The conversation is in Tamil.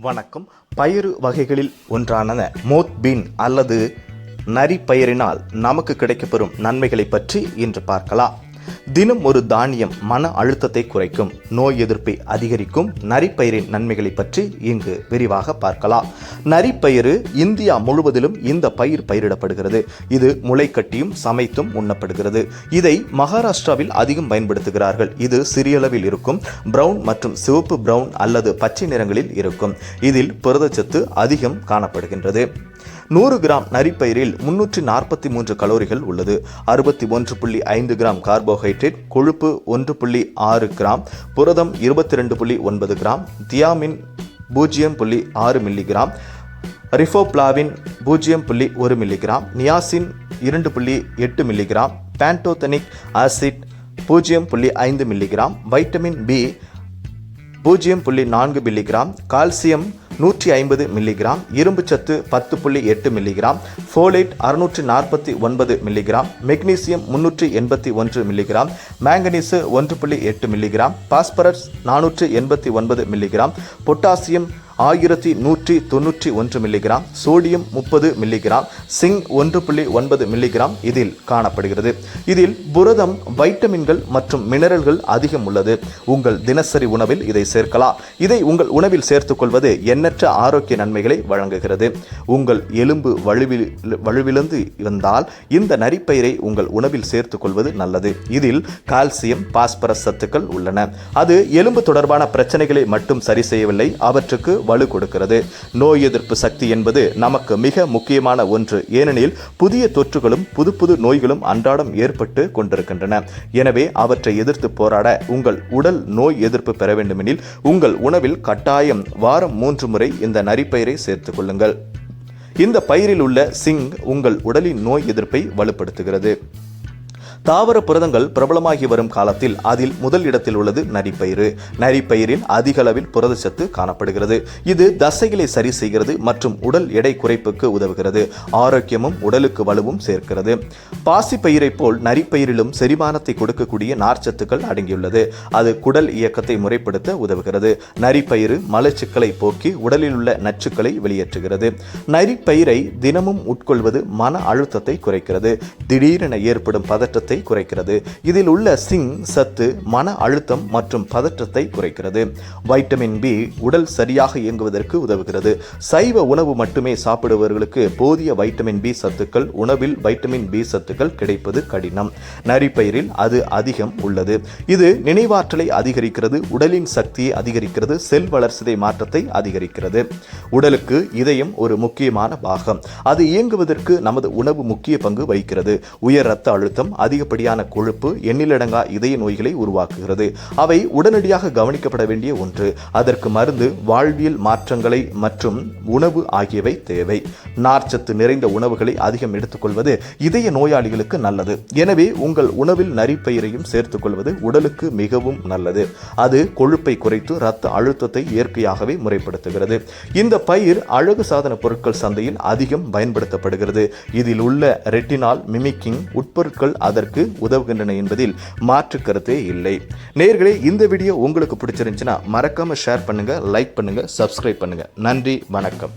வணக்கம். பயிறு வகைகளில் ஒன்றான மோத் பீன் அல்லது நரி பயிரினால் நமக்கு கிடைக்கப்பெறும் நன்மைகளை பற்றி இன்று பார்க்கலாம். தினம் ஒரு தானியம் மன அழுத்தத்தை குறைக்கும் நோய் எதிர்ப்பை அதிகரிக்கும் நரிப்பயிரின் நன்மைகளை பற்றி இங்கு விரிவாக பார்க்கலாம். நரிப்பயிறு இந்தியா முழுவதிலும் இந்த பயிர் பயிரிடப்படுகிறது. இது முளைக்கட்டியும் சமைத்தும் உண்ணப்படுகிறது. இதை மகாராஷ்டிராவில் அதிகம் பயன்படுத்துகிறார்கள். இது சிறியளவில் இருக்கும் பிரவுன் மற்றும் சிவப்பு பிரவுன் அல்லது பச்சை நிறங்களில் இருக்கும். இதில் புரதச்சத்து அதிகம் காணப்படுகின்றது. நூறு கிராம் நரிப்பயிரில் முன்னூற்றி நாற்பத்தி மூன்று கலோரிகள் உள்ளது. அறுபத்தி ஒன்று புள்ளி ஐந்து கிராம் கார்போஹைட்ரேட் கொழுப்பு ஒன்று புள்ளி ஆறு கிராம் புரதம் இருபத்தி ரெண்டு புள்ளி ஒன்பது கிராம் தியாமின் பூஜ்ஜியம் புள்ளி ஆறு மில்லிகிராம் ரிஃபோப்ளாவின் பூஜ்ஜியம் புள்ளி ஒரு மில்லிகிராம் நியாசின் இரண்டு புள்ளி எட்டு மில்லிகிராம் பேண்டோத்தனிக் ஆசிட் பூஜ்ஜியம் புள்ளி ஐந்து மில்லிகிராம் வைட்டமின் பி பூஜ்ஜியம் புள்ளி நான்கு மில்லிகிராம் கால்சியம் நூற்றி ஐம்பது மில்லிகிராம் இரும்புச்சத்து பத்து புள்ளி எட்டு மில்லிகிராம் ஃபோலேட் அறுநூற்றி நாற்பத்தி ஒன்பது மில்லிகிராம் மெக்னீசியம் முன்னூற்றி எண்பத்தி ஒன்று மில்லிகிராம் மேங்கனீசு ஒன்று புள்ளி எட்டு மில்லிகிராம் பாஸ்பரஸ் நானூற்று எண்பத்தி ஒன்பது மில்லிகிராம் பொட்டாசியம் ஆயிரத்தி நூற்றி தொண்ணூற்றி ஒன்று மில்லிகிராம் சோடியம் முப்பது மில்லிகிராம் சிங் ஒன்று புள்ளி ஒன்பது மில்லிகிராம் இதில் காணப்படுகிறது. இதில் புரதம் வைட்டமின்கள் மற்றும் மினரல்கள் அதிகம் உள்ளது. உங்கள் தினசரி உணவில் இதை சேர்க்கலாம். இதை உங்கள் உணவில் சேர்த்துக்கொள்வது எண்ணற்ற ஆரோக்கிய நன்மைகளை வழங்குகிறது. உங்கள் எலும்பு வலுவில் வலுவிழந்து இருந்தால் இந்த நரிப்பயிரை உங்கள் உணவில் சேர்த்துக்கொள்வது நல்லது. இதில் கால்சியம் பாஸ்பரஸ் சத்துக்கள் உள்ளன. அது எலும்பு தொடர்பான பிரச்சனைகளை மட்டும் சரி செய்யவில்லை. அவற்றுக்கு வலு கொடுக்கிறது. நோய் எதிர்ப்பு சக்தி என்பது நமக்கு மிக முக்கியமான ஒன்று. ஏனெனில் புதிய தொற்றுகளும் புது புது நோய்களும் அன்றாடம் ஏற்பட்டு கொண்டிருக்கின்றன. எனவே அவற்றை எதிர்த்து போராட உங்கள் உடல் நோய் எதிர்ப்பு பெற வேண்டுமெனில் உங்கள் உணவில் கட்டாயம் வாரம் மூன்று முறை இந்த நரிப்பயிரை சேர்த்துக் கொள்ளுங்கள். இந்த பயிரில் உள்ள சிங் உங்கள் உடலின் நோய் எதிர்ப்பை வலுப்படுத்துகிறது. தாவர புரதங்கள் பிரபலமாகி வரும் காலத்தில் அதில் முதல் இடத்தில் உள்ளது நரிப்பயிறு. நரிப்பயிரில் அதிக அளவில் புரதச்சத்து காணப்படுகிறது. இது தசைகளை சரி செய்கிறது மற்றும் உடல் எடை குறைப்புக்கு உதவுகிறது. ஆரோக்கியமும் உடலுக்கு வலுவும் சேர்க்கிறது. பாசிப்பயிரை போல் நரிப்பயிரிலும் செரிமானத்தை கொடுக்கக்கூடிய நார்ச்சத்துக்கள் அடங்கியுள்ளது. அது குடல் இயக்கத்தை முறைப்படுத்த உதவுகிறது. நரிப்பயிறு மலச்சிக்கலை போக்கி உடலில் உள்ள நச்சுக்களை வெளியேற்றுகிறது. நரிப்பயிரை தினமும் உட்கொள்வது மன அழுத்தத்தை குறைக்கிறது. திடீரென ஏற்படும் பதற்றத்தை பயத்தை குறைக்கிறது. இதில் உள்ள சிங் சத்து மன அழுத்தம் மற்றும் பதற்றத்தை குறைக்கிறது. வைட்டமின் பி உடல் சரியாக இயங்குவதற்கு உதவுகிறது. சைவ உணவு மட்டுமே சாப்பிடுபவர்களுக்கு போதிய வைட்டமின் பி சத்துக்கள் உணவில் வைட்டமின் பி சத்துக்கள் கிடைப்பது கடினம். நரிப்பயிரில் அது அதிகம் உள்ளது. இது நினைவாற்றலை அதிகரிக்கிறது உடலின் சக்தியை அதிகரிக்கிறது செல் வளர்சிதை மாற்றத்தை அதிகரிக்கிறது. உடலுக்கு இதயம் ஒரு முக்கியமான பாகம். அது இயங்குவதற்கு நமது உணவு முக்கிய பங்கு வகிக்கிறது. உயர் ரத்த அழுத்தம் அதிகப்படியான கொழுப்பு எண்ணிலடங்கா இதய நோய்களை உருவாக்குகிறது. அவை உடனடியாக கவனிக்கப்பட வேண்டிய ஒன்று. அதற்கு மருந்து வாழ்வியல் மாற்றங்களை மற்றும் உணவு ஆகியவை தேவை. நார்ச்சத்து நிறைந்த உணவுகளை அதிகம் எடுத்துக்கொள்வது இதய நோயாளிகளுக்கு நல்லது. எனவே உங்கள் உணவில் நரிப்பயிரையும் சேர்த்துக்கொள்வது உடலுக்கு மிகவும் நல்லது. அது கொழுப்பை குறைத்து இரத்த அழுத்தத்தை இயற்கையாகவே முறைப்படுத்துகிறது. இந்த பயிர் அழகு சாதன பொருட்கள் சந்தையில் அதிகம் பயன்படுத்தப்படுகிறது. இதில் உள்ள ரெட்டினால் மிமிக்கிங் உட்பொருட்கள் அதற்கு உதவுகின்றன என்பதில் மாற்று கருத்தே இல்லை. நேர்களே இந்த வீடியோ உங்களுக்கு பிடிச்சிருந்துச்சுன்னா மறக்காம ஷேர் பண்ணுங்க லைக் பண்ணுங்க சப்ஸ்கிரைப் பண்ணுங்க. நன்றி வணக்கம்.